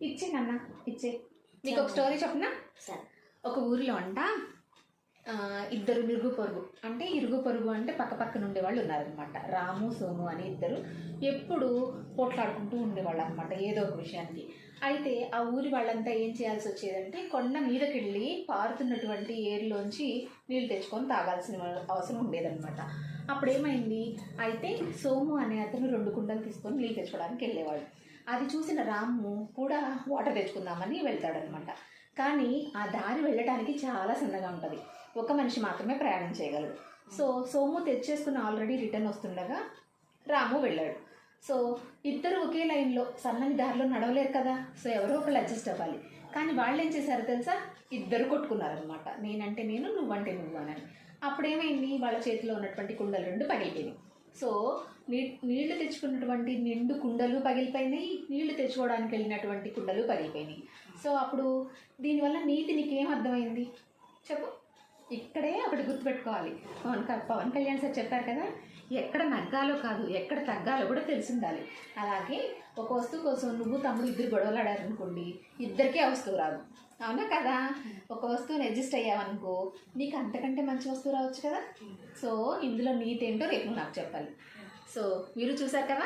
ఇచ్చే నాన్న ఇచ్చే. నీకు ఒక స్టోరీ చెప్పనా? సరే. ఒక ఊరిలో అంట ఇద్దరు ఇరుగు పొరుగు. అంటే ఇరుగు పొరుగు అంటే పక్క పక్కన ఉండేవాళ్ళు ఉన్నారనమాట రాము సోము అని ఇద్దరు ఎప్పుడు పోట్లాడుకుంటూ ఉండేవాళ్ళు అనమాట ఏదో ఒక విషయానికి. అయితే ఆ ఊరి వాళ్ళంతా ఏం చేయాల్సి వచ్చేదంటే కొండ మీదకి వెళ్ళి పారుతున్నటువంటి ఏరులోంచి నీళ్ళు తెచ్చుకొని తాగాల్సిన అవసరం ఉండేదన్నమాట. అప్పుడు ఏమైంది అయితే సోము అనే అతను రెండు కుండలు తీసుకొని నీళ్ళు తెచ్చుకోవడానికి వెళ్ళేవాడు. అది చూసిన రాము కూడా వాటర్ తెచ్చుకుందామని వెళ్తాడనమాట కానీ ఆ దారి వెళ్ళటానికి చాలా సన్నగా ఉంటుంది. ఒక మనిషి మాత్రమే ప్రయాణం చేయగలడు. సో సోము తెచ్చేసుకుని ఆల్రెడీ రిటర్న్ వస్తుండగా రాము వెళ్ళాడు. సో ఇద్దరు ఒకే లైన్లో సన్నని దారిలో నడవలేరు కదా సో ఎవరో ఒకళ్ళు అడ్జస్ట్ అవ్వాలి. కానీ వాళ్ళు ఏం చేశారో తెలుసా? ఇద్దరు కొట్టుకున్నారనమాట నేనంటే నేను నువ్వంటే నువ్వు అని. అప్పుడు ఏమైంది వాళ్ళ చేతిలో ఉన్నటువంటి కుండలు రెండు పగిలిపోయినాయి. సో నీ నీళ్ళు తెచ్చుకున్నటువంటి నిండు కుండలు పగిలిపోయినాయి నీళ్ళు తెచ్చుకోవడానికి వెళ్ళినటువంటి కుండలు పగిలిపోయినాయి. సో అప్పుడు దీనివల్ల నీతి నీకేం అర్థమైంది? చెప్పు. ఇక్కడే ఒకటి గుర్తుపెట్టుకోవాలి. పవన్ క- పవన్ కళ్యాణ్ సార్ చెప్పారు కదా ఎక్కడ నగ్గాలో కాదు ఎక్కడ తగ్గాలో కూడా తెలిసి ఉండాలి అలాగే ఒక వస్తువు కోసం నువ్వు తమ్ముడు ఇద్దరు గొడవలాడారు అనుకోండి ఇద్దరికీ ఆ వస్తువు రాదు. అవునా కదా? ఒక వస్తువుని అడ్జస్ట్ అయ్యావనుకో నీకు అంతకంటే మంచి వస్తువు రావచ్చు కదా? సో ఇందులో నీతి ఏంటో రేపు నాకు చెప్పాలి. సో మీరు చూసారు కదా?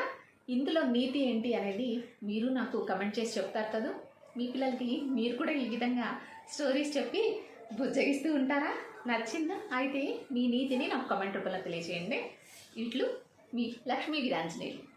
ఇందులో నీతి ఏంటి అనేది మీరు నాకు కమెంట్ చేసి చెప్తారు కదా? మీ పిల్లలకి మీరు కూడా ఈ విధంగా స్టోరీస్ చెప్పి బుజ్జగిస్తూ ఉంటారా? నచ్చిందా? అయితే మీ నీతిని నాకు కమెంట్ రూపంలో తెలియజేయండి ఇట్లు మీ లక్ష్మీ విరాంజనేయులు.